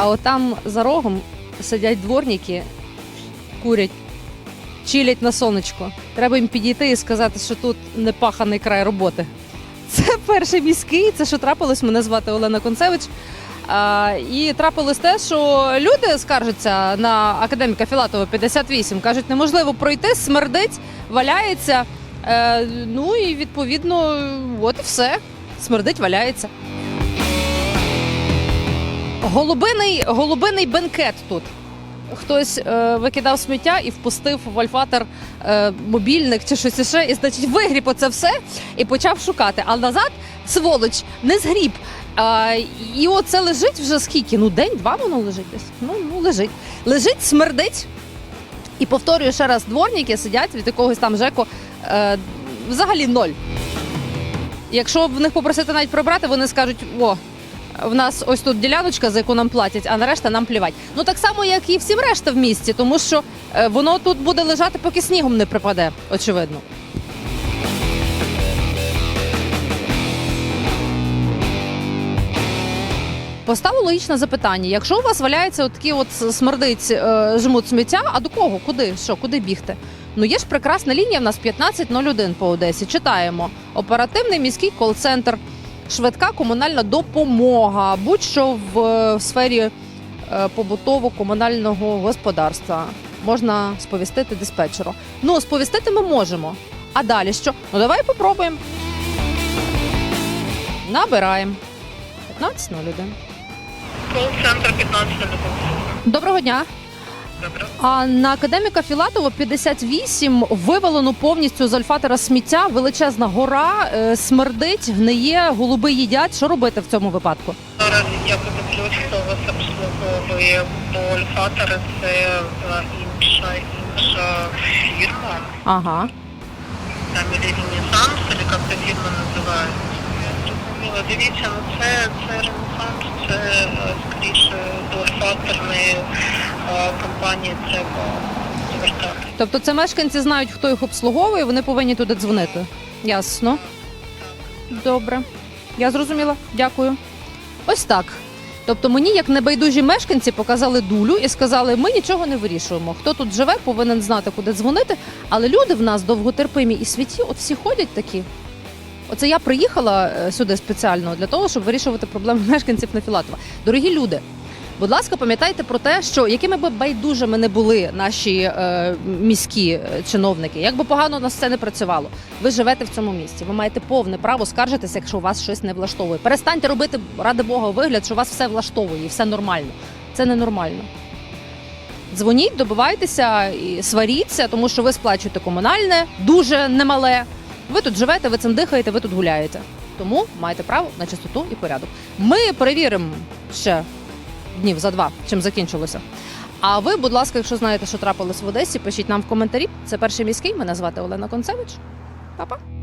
А от там за рогом сидять дворники, курять, чилять на сонечко. Треба їм підійти і сказати, що тут не паханий край роботи. Це перший міський, це що трапилось. Мене звати Олена Концевич. А, і трапилось те, що люди скаржаться на академіка Філатова 58. кажуть, неможливо пройти, смердить, валяється. Е, ну і відповідно, от і все. Смердить, валяється. Голубиний, голубиний бенкет тут. Хтось е, викидав сміття і впустив в альфатор е, мобільник чи щось іще, і значить вигріб оце все і почав шукати. А назад сволоч не згріб. А, і оце лежить вже скільки? Ну, день-два воно лежить десь. Ну, ну лежить. Лежить, смердить. І повторюю ще раз, дворники сидять від якогось там ЖЕКу е, взагалі ноль. Якщо в них попросити навіть прибрати, вони скажуть: о, в нас ось тут діляночка, за яку нам платять, а на решта нам плівать. Ну так само, як і всім решта в місті, тому що е, воно тут буде лежати, поки снігом не припаде, очевидно. Поставив логічне запитання: якщо у вас валяється от от смердиць е, жмут сміття, а до кого? Куди? Що, куди бігти? Ну є ж прекрасна лінія. В нас 1501 по Одесі. Читаємо оперативний міський кол-центр, швидка комунальна допомога, будь-що в, е, сфері е, побутово-комунального господарства можна сповістити диспетчеру. Ну, сповістити ми можемо. А далі що? Ну давай попробуємо. Набираємо 1501. Кол-центр 15 минут. Доброго дня. А на академіка Філатова 58 вивалено повністю з альфатора сміття. Величезна гора, е, смердить, гниє, голуби їдять. Що робити в цьому випадку? Зараз я хто вас обслуговує, бо Ольфатори це е, інша, інша фірма. Ага. Там или Ренессанс, или як ця фірма називається. Дивіться, ну це, це Ренессанс, це е, скоріше до Ольфаторної компанії треба звертати. Тобто це мешканці знають, хто їх обслуговує, вони повинні туди дзвонити. Ясно. Добре. Я зрозуміла. Дякую. Ось так. Тобто мені, як небайдужі мешканці, показали дулю і сказали, ми нічого не вирішуємо. Хто тут живе, повинен знати, куди дзвонити. Але люди в нас довготерпимі і святі, от всі ходять такі. Оце я приїхала е, сюди спеціально для того, щоб вирішувати проблеми мешканців на Філатова. Дорогі люди, будь ласка, пам'ятайте про те, що якими би байдужими не були наші е, міські е, чиновники, як би погано у нас все не працювало, ви живете в цьому місті. Ви маєте повне право скаржитися, якщо у вас щось не влаштовує. Перестаньте робити, ради Бога, вигляд, що у вас все влаштовує і все нормально. Це ненормально. Дзвоніть, добивайтеся і сваріться, тому що ви сплачуєте комунальне, дуже немале. Ви тут живете, ви цим дихаєте, ви тут гуляєте. Тому маєте право на чистоту і порядок. Ми перевіримо ще днів за два, чим закінчилося. А ви, будь ласка, якщо знаєте, що трапилось в Одесі, пишіть нам в коментарі. Це перший міський. Мене звати Олена Концевич. Па-па.